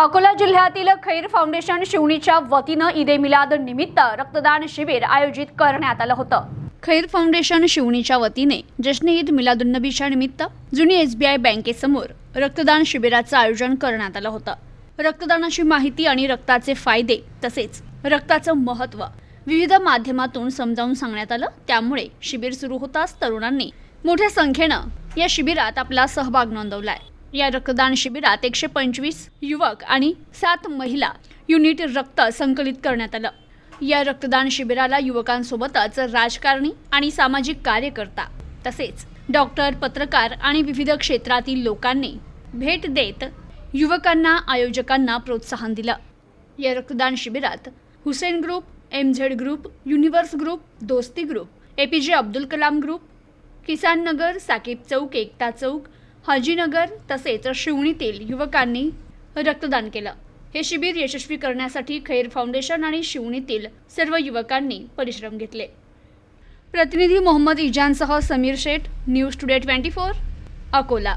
अकोला जिल्ह्यातील खैर फाउंडेशन शिवणीच्या वतीनं ईद ए मिलाद निमित्त रक्तदान शिबिर आयोजित करण्यात आलं होतं. खैर फाउंडेशन शिवणीच्या वतीने जश्न ईद मिलादुन्नबीच्या निमित्त जुनी एसबीआय बँकेसमोर रक्तदान शिबिराचं आयोजन करण्यात आलं होतं. रक्तदानाची माहिती आणि रक्ताचे फायदे तसेच रक्ताचं महत्त्व विविध माध्यमातून समजावून सांगण्यात आलं. त्यामुळे शिबिर सुरू होताच तरुणांनी मोठ्या संख्येनं या शिबिरात आपला सहभाग नोंदवलाय. या रक्तदान शिबिरात एकशे पंचवीस युवक आणि सात महिला युनिट रक्त संकलित करण्यात आलं. या रक्तदान शिबिराला युवकांसोबतच राजकारणी आणि सामाजिक कार्यकर्ता तसेच डॉक्टर पत्रकार आणि विविध क्षेत्रातील लोकांनी भेट देत युवकांना आयोजकांना प्रोत्साहन दिलं. या रक्तदान शिबिरात Hussain group M Z group universe group Dosti group A P J Abdul Kalam group Kisan Nagar Saqib Chowk Ekta Chowk Hajinagar तसेच शिवणीतील युवकांनी रक्तदान केलं. हे शिबिर यशस्वी करण्यासाठी खैर फाउंडेशन आणि शिवणीतील सर्व युवकांनी परिश्रम घेतले. प्रतिनिधी Mohammad इजानसह Sameer Sheth news today twenty four Akola.